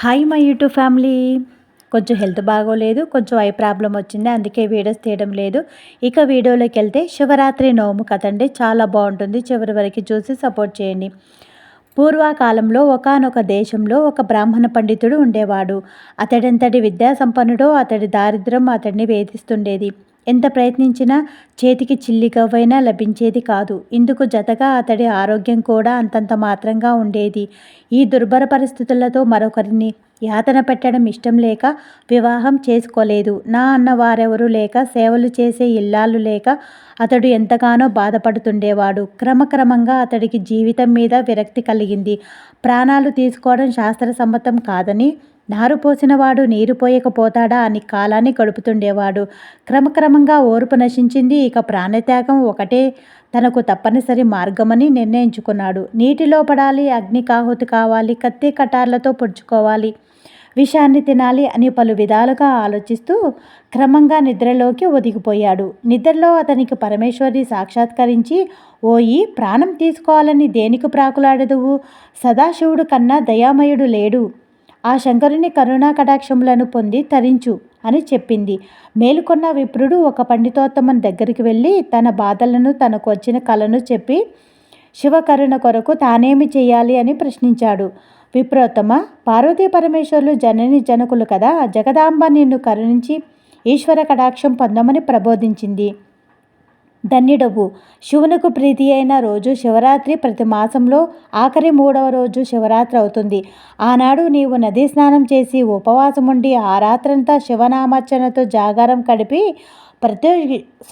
Hi my YouTube family కొంచెం health బాగోలేదు కొంచెం ఐ ప్రాబ్లం వచ్చింది అందుకే వీడియోస్ తీయడం లేదు. ఇక వీడియోలోకి వెళ్తే శివరాత్రి నోము కథండి చాలా బాగుంటుంది. చివరి వరకు చూసి సపోర్ట్ చేయండి. పూర్వకాలంలో ఒకనొక దేశంలో ఒక బ్రాహ్మణ పండితుడు ఉండేవాడు. అతడెంతటి విద్యాసంపన్నుడో అతడి దారిద్ర్యం అతడిని వేధిస్తుండేది. ఎంత ప్రయత్నించినా చేతికి చిల్లిగవ్వైనా లభించేది కాదు. ఇందుకు జతగా అతడి ఆరోగ్యం కూడా అంతంత మాత్రంగా ఉండేది. ఈ దుర్భర పరిస్థితులతో మరొకరిని యాతన పెట్టడం ఇష్టం లేక వివాహం చేసుకోలేదు. నా అన్న వారెవరూ లేక సేవలు చేసే ఇల్లాలు లేక అతడు ఎంతగానో బాధపడుతుండేవాడు. క్రమక్రమంగా అతడికి జీవితం మీద విరక్తి కలిగింది. ప్రాణాలు తీసుకోవడం శాస్త్రసమ్మతం కాదని నారు పోసినవాడు నీరు పోయకపోతాడా అని కాలాన్ని గడుపుతుండేవాడు. క్రమక్రమంగా ఓర్పు నశించింది. ఇక ప్రాణత్యాగం ఒకటే తనకు తప్పనిసరి మార్గమని నిర్ణయించుకున్నాడు. నీటిలో పడాలి అగ్ని కాహుతి కావాలి కత్తి కటార్లతో పొడుచుకోవాలి విషాన్ని తినాలి అని పలు విధాలుగా ఆలోచిస్తూ క్రమంగా నిద్రలోకి ఒదిగిపోయాడు. నిద్రలో అతనికి పరమేశ్వరి సాక్షాత్కరించి ఓయి ప్రాణం తీసుకోవాలని దేనికి ప్రాకులాడదువు? సదాశివుడు కన్నా దయామయుడు లేడు. ఆ శంకరుని కరుణా కటాక్షములను పొంది తరించు అని చెప్పింది. మేలుకొన్న విప్రుడు ఒక పండితోత్తమన్ దగ్గరికి వెళ్ళి తన బాధలను తనకు వచ్చిన కలను చెప్పి శివకరుణ కొరకు తానేమి చేయాలి? అని ప్రశ్నించాడు. విప్రోత్తమ పార్వతీ పరమేశ్వరులు జనని జనకులు కదా జగదాంబ నిన్ను కరుణించి ఈశ్వర కటాక్షం పొందమని ప్రబోధించింది. ధన్యుడవు. శివునకు ప్రీతి అయిన రోజు శివరాత్రి ప్రతి మాసంలో ఆఖరి మూడవ రోజు శివరాత్రి అవుతుంది. ఆనాడు నీవు నదీ స్నానం చేసి ఉపవాసం ఉండి ఆ రాత్రంతా శివనామర్చనతో జాగారం కడిపి ప్రత్యూ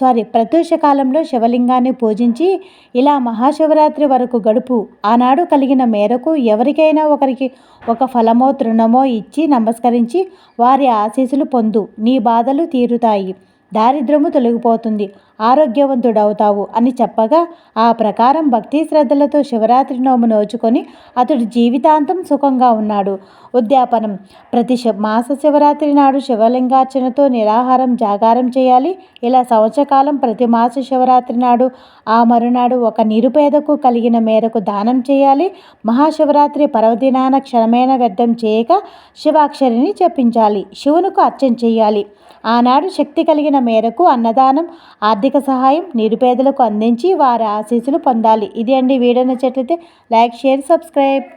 సారీ ప్రత్యూష కాలంలో శివలింగాన్ని పూజించి ఇలా మహాశివరాత్రి వరకు గడుపు. ఆనాడు కలిగిన మేరకు ఎవరికైనా ఒకరికి ఒక ఫలమో తృణమో ఇచ్చి నమస్కరించి వారి ఆశీస్సులు పొందు. నీ బాధలు తీరుతాయి. దారిద్రము తొలగిపోతుంది. ఆరోగ్యవంతుడవుతావు అని చెప్పగా ఆ ప్రకారం భక్తి శ్రద్ధలతో శివరాత్రి నోము నోచుకొని అతడు జీవితాంతం సుఖంగా ఉన్నాడు. ఉద్యాపనం. ప్రతి మాస శివరాత్రి నాడు శివలింగార్చనతో నిరాహారం జాగారం చేయాలి. ఇలా సంవత్సరకాలం ప్రతి మాస శివరాత్రి నాడు ఆ మరునాడు ఒక నిరుపేదకు కలిగిన మేరకు దానం చేయాలి. మహాశివరాత్రి పర్వదినాన క్షణమైన వ్యర్థం చేయక శివాక్షరిని చెప్పించాలి శివునికి అర్చన చేయాలి. ఆనాడు శక్తి కలిగిన మేరకు అన్నదానం ఆర్థిక సహాయం నిరుపేదలకు అందించి వారి ఆశీస్సులు పొందాలి. ఇది అండి వీడియో నచ్చట్లయితే లైక్ షేర్ సబ్స్క్రైబ్.